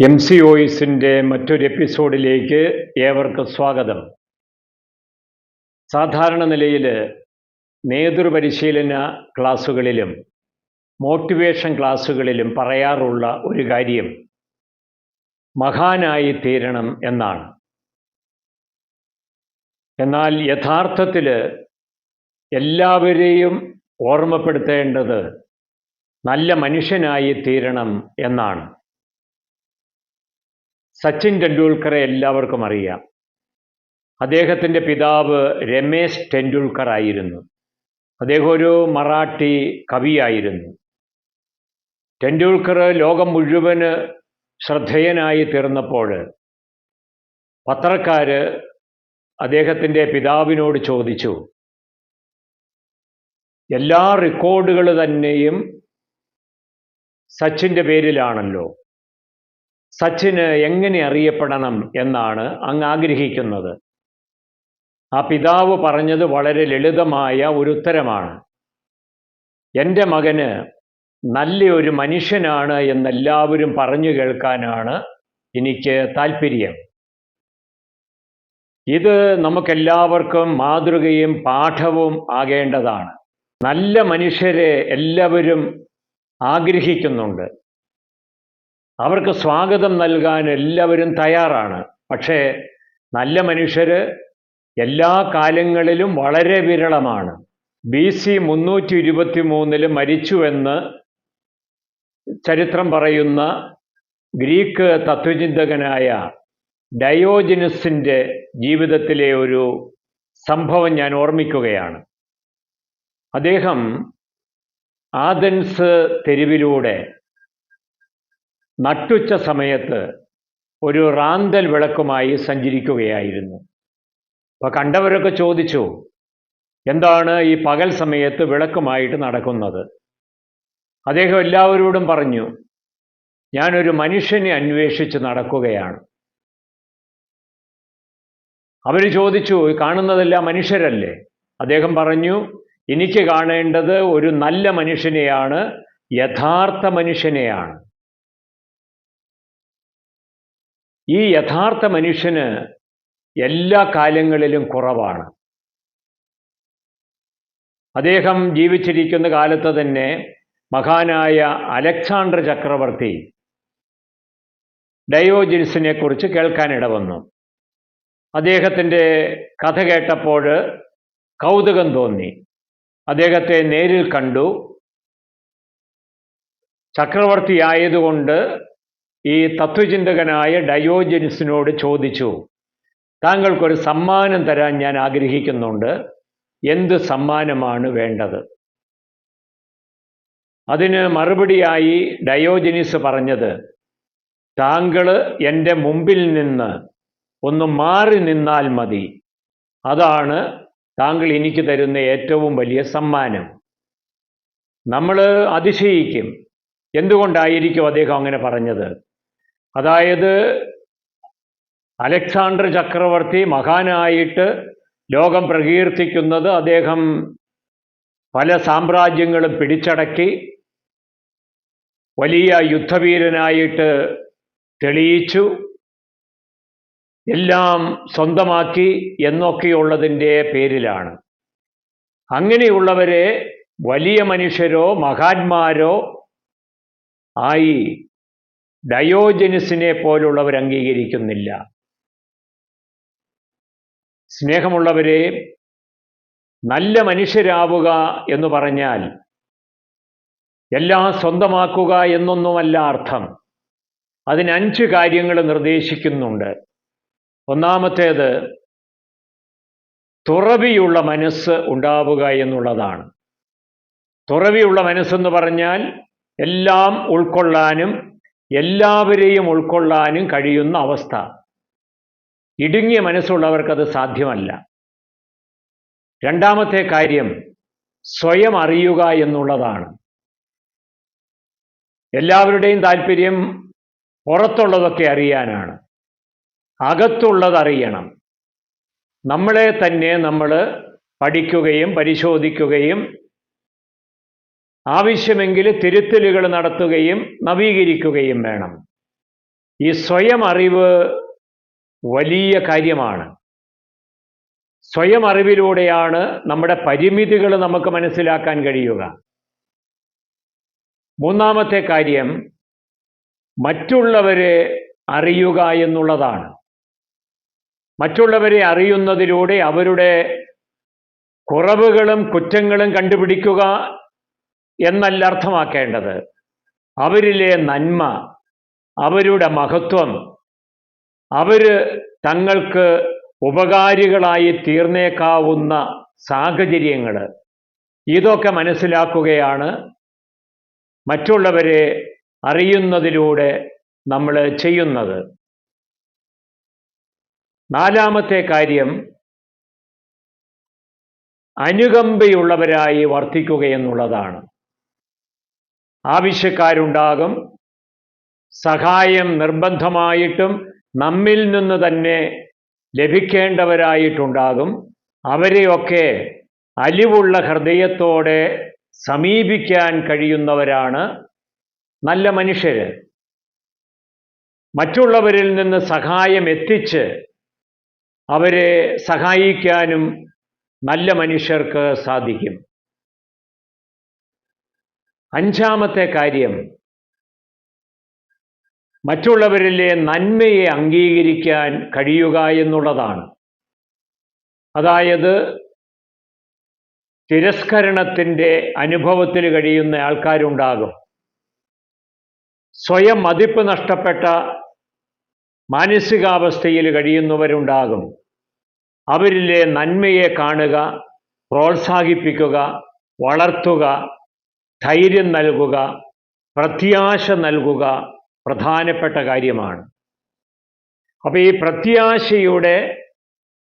M C വോയിസിന്റെ മറ്റൊരു എപ്പിസോഡിലേക്ക് ഏവർക്ക് സ്വാഗതം. സാധാരണ നിലയിൽ നേതൃപരിശീലന ക്ലാസ്സുകളിലും മോട്ടിവേഷൻ ക്ലാസ്സുകളിലും പറയാറുള്ള ഒരു കാര്യം മഹാനായി തീരണം എന്നാണ്. എന്നാൽ യഥാർത്ഥത്തിൽ എല്ലാവരെയും ഓർമ്മപ്പെടുത്തേണ്ടത് നല്ല മനുഷ്യനായി തീരണം എന്നാണ്. സച്ചിൻ ടെണ്ടുൽക്കറെ എല്ലാവർക്കും അറിയാം. അദ്ദേഹത്തിന്റെ പിതാവ് രമേശ് ടെണ്ടുൽക്കർ ആയിരുന്നു. അദ്ദേഹം ഒരു മറാഠി കവിയായിരുന്നു. ടെണ്ടുൽക്കർ ലോകം മുഴുവൻ ശ്രദ്ധേയനായി തീർന്നപ്പോൾ പത്രക്കാർ അദ്ദേഹത്തിന്റെ പിതാവിനോട് ചോദിച്ചു എല്ലാ റെക്കോർഡുകൾ തന്നെയും സച്ചിന്റെ പേരിലാണല്ലോ. സച്ചിന് എങ്ങനെ അറിയപ്പെടണം എന്നാണ് അങ്ങ് ആഗ്രഹിക്കുന്നത്. ആ പിതാവ് പറഞ്ഞത് വളരെ ലളിതമായ ഒരു ഉത്തരമാണ്. എന്റെ മകന് നല്ലൊരു മനുഷ്യനാണ് എന്നെല്ലാവരും പറഞ്ഞു കേൾക്കാനാണ് എനിക്ക് താല്പര്യം. ഇത് നമുക്കെല്ലാവർക്കും മാതൃകയും പാഠവും ആകേണ്ടതാണ്. നല്ല മനുഷ്യരെ എല്ലാവരും ആഗ്രഹിക്കുന്നുണ്ട്. അവർക്ക് സ്വാഗതം നൽകാൻ എല്ലാവരും തയ്യാറാണ്. പക്ഷേ നല്ല മനുഷ്യർ എല്ലാ കാലങ്ങളിലും വളരെ വിരളമാണ്. ബി സി മുന്നൂറ്റി ഇരുപത്തി മൂന്നിൽ മരിച്ചുവെന്ന് ചരിത്രം പറയുന്ന ഗ്രീക്ക് തത്വചിന്തകനായ ഡയോജിനസിന്റെ ജീവിതത്തിലെ ഒരു സംഭവം ഞാൻ ഓർമ്മിക്കുകയാണ്. അദ്ദേഹം ആദൻസ് തെരുവിലൂടെ നട്ടുച്ച സമയത്ത് ഒരു റാന്തൽ വിളക്കുമായി സഞ്ചരിക്കുകയായിരുന്നു. അപ്പോൾ കണ്ടവരൊക്കെ ചോദിച്ചു എന്താണ് ഈ പകൽ സമയത്ത് വിളക്കുമായിട്ട് നടക്കുന്നത്? അദ്ദേഹം എല്ലാവരോടും പറഞ്ഞു ഞാനൊരു മനുഷ്യനെ അന്വേഷിച്ച് നടക്കുകയാണ്. അവർ ചോദിച്ചു കാണുന്നതെല്ലാം മനുഷ്യരല്ലേ? അദ്ദേഹം പറഞ്ഞു എനിക്ക് കാണേണ്ടത് ഒരു നല്ല മനുഷ്യനെയാണ് യഥാർത്ഥ മനുഷ്യനെയാണ്. ഈ യഥാർത്ഥ മനുഷ്യന് എല്ലാ കാലങ്ങളിലും കുറവാണ്. അദ്ദേഹം ജീവിച്ചിരിക്കുന്ന കാലത്ത് തന്നെ മഹാനായ അലക്സാണ്ടർ ചക്രവർത്തി ഡയോജിൻസിനെ കുറിച്ച് കേൾക്കാനിട വന്നു അദ്ദേഹത്തിന്റെ കഥ കേട്ടപ്പോൾ കൗതുകം തോന്നി. അദ്ദേഹത്തെ നേരിൽ കണ്ടു. ചക്രവർത്തി ആയതുകൊണ്ട് ഈ തത്വചിന്തകനായ ഡയോജനിസിനോട് ചോദിച്ചു താങ്കൾക്കൊരു സമ്മാനം തരാൻ ഞാൻ ആഗ്രഹിക്കുന്നുണ്ട്. എന്ത് സമ്മാനമാണ് വേണ്ടത്? അതിന് മറുപടിയായി ഡയോജനിസ് പറഞ്ഞത് താങ്കൾ എന്റെ മുമ്പിൽ നിന്ന് ഒന്ന് മാറി നിന്നാൽ മതി. അതാണ് താങ്കൾ എനിക്ക് തരുന്ന ഏറ്റവും വലിയ സമ്മാനം. നമ്മൾ അതിശയിക്കും. എന്തുകൊണ്ടായിരിക്കും അദ്ദേഹം അങ്ങനെ പറഞ്ഞത്? അതായത് അലക്സാണ്ടർ ചക്രവർത്തി മഹാനായിട്ട് ലോകം പ്രകീർത്തിക്കുന്നത് അദ്ദേഹം പല സാമ്രാജ്യങ്ങളും പിടിച്ചടക്കി വലിയ യുദ്ധവീരനായിട്ട് തെളിയിച്ചു. എല്ലാം സ്വന്തമാക്കി എന്നൊക്കെയുള്ളതിന്റെ പേരിലാണ്. അങ്ങനെയുള്ളവരെ വലിയ മനുഷ്യരോ മഹാന്മാരോ ആയി ഡയോജനിസിനെ പോലുള്ളവർ അംഗീകരിക്കുന്നില്ല. സ്നേഹമുള്ളവരെ നല്ല മനുഷ്യരാവുക എന്ന് പറഞ്ഞാൽ എല്ലാം സ്വന്തമാക്കുക എന്നൊന്നുമല്ല അർത്ഥം. അതിന് അഞ്ച് കാര്യങ്ങൾ നിർദ്ദേശിക്കുന്നുണ്ട്. ഒന്നാമത്തേത് തുറവിയുള്ള മനസ്സ് ഉണ്ടാവുക എന്നുള്ളതാണ്. തുറവിയുള്ള മനസ്സെന്ന് പറഞ്ഞാൽ എല്ലാം ഉൾക്കൊള്ളാനും എല്ലാവരെയും ഉൾക്കൊള്ളാനും കഴിയുന്ന അവസ്ഥ. ഇടുങ്ങിയ മനസ്സുള്ളവർക്കത് സാധ്യമല്ല. രണ്ടാമത്തെ കാര്യം സ്വയം അറിയുക എന്നുള്ളതാണ്. എല്ലാവരുടെയും താല്പര്യം പുറത്തുള്ളതൊക്കെ അറിയാനാണ്. അകത്തുള്ളതറിയണം നമ്മളെ തന്നെ നമ്മൾ പഠിക്കുകയും പരിശോധിക്കുകയും ആവശ്യമെങ്കിൽ തിരുത്തലുകൾ നടത്തുകയും നവീകരിക്കുകയും വേണം. ഈ സ്വയം അറിവ് വലിയ കാര്യമാണ്. സ്വയം അറിവിലൂടെയാണ് നമ്മുടെ പരിമിതികൾ നമുക്ക് മനസ്സിലാക്കാൻ കഴിയുക. മൂന്നാമത്തെ കാര്യം മറ്റുള്ളവരെ അറിയുക എന്നുള്ളതാണ്. മറ്റുള്ളവരെ അറിയുന്നതിലൂടെ അവരുടെ കുറവുകളും കുറ്റങ്ങളും കണ്ടുപിടിക്കുക എന്നല്ല അർത്ഥമാക്കേണ്ടത്. അവരിലെ നന്മ അവരുടെ മഹത്വം അവർ തങ്ങൾക്ക് ഉപകാരികളായി തീർന്നേക്കാവുന്ന സാഹചര്യങ്ങൾ ഇതൊക്കെ മനസ്സിലാക്കുകയാണ് മറ്റുള്ളവരെ അറിയുന്നതിലൂടെ നമ്മൾ ചെയ്യുന്നത്. നാലാമത്തെ കാര്യം അനുകമ്പയുള്ളവരായി വർത്തിക്കുക എന്നുള്ളതാണ്. ആവശ്യക്കാരുണ്ടാകും. സഹായം നിർബന്ധമായിട്ടും നമ്മിൽ നിന്ന് തന്നെ ലഭിക്കേണ്ടവരായിട്ടുണ്ടാകും. അവരെയൊക്കെ അലിവുള്ള ഹൃദയത്തോടെ സമീപിക്കാൻ കഴിയുന്നവരാണ് നല്ല മനുഷ്യർ മറ്റുള്ളവരിൽ നിന്ന് സഹായം എത്തിച്ച് അവരെ സഹായിക്കാനും നല്ല മനുഷ്യർക്ക് സാധിക്കും. അഞ്ചാമത്തെ കാര്യം മറ്റുള്ളവരിലെ നന്മയെ അംഗീകരിക്കാൻ കഴിയുക എന്നുള്ളതാണ്. അതായത് തിരസ്കരണത്തിന്റെ അനുഭവത്തിൽ കഴിയുന്ന ആൾക്കാരുണ്ടാകും. സ്വയം മതിപ്പ് നഷ്ടപ്പെട്ട മാനസികാവസ്ഥയിൽ കഴിയുന്നവരുണ്ടാകും. അവരിലെ നന്മയെ കാണുക പ്രോത്സാഹിപ്പിക്കുക വളർത്തുക ധൈര്യം നൽകുക പ്രത്യാശ നൽകുക പ്രധാനപ്പെട്ട കാര്യമാണ്. അപ്പോൾ ഈ പ്രത്യാശയുടെ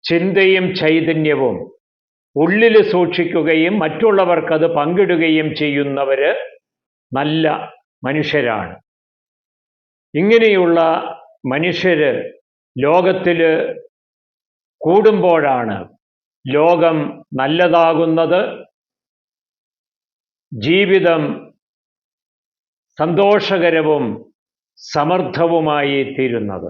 ചിന്തയും ചൈതന്യവും ഉള്ളിൽ സൂക്ഷിക്കുകയും മറ്റുള്ളവർക്കത് പങ്കിടുകയും ചെയ്യുന്നവർ നല്ല മനുഷ്യരാണ്. ഇങ്ങനെയുള്ള മനുഷ്യർ ലോകത്തിൽ കൂടുമ്പോഴാണ് ലോകം നല്ലതാകുന്നത് ജീവിതം സന്തോഷകരവും സമർത്ഥവുമായി തീരുന്നത്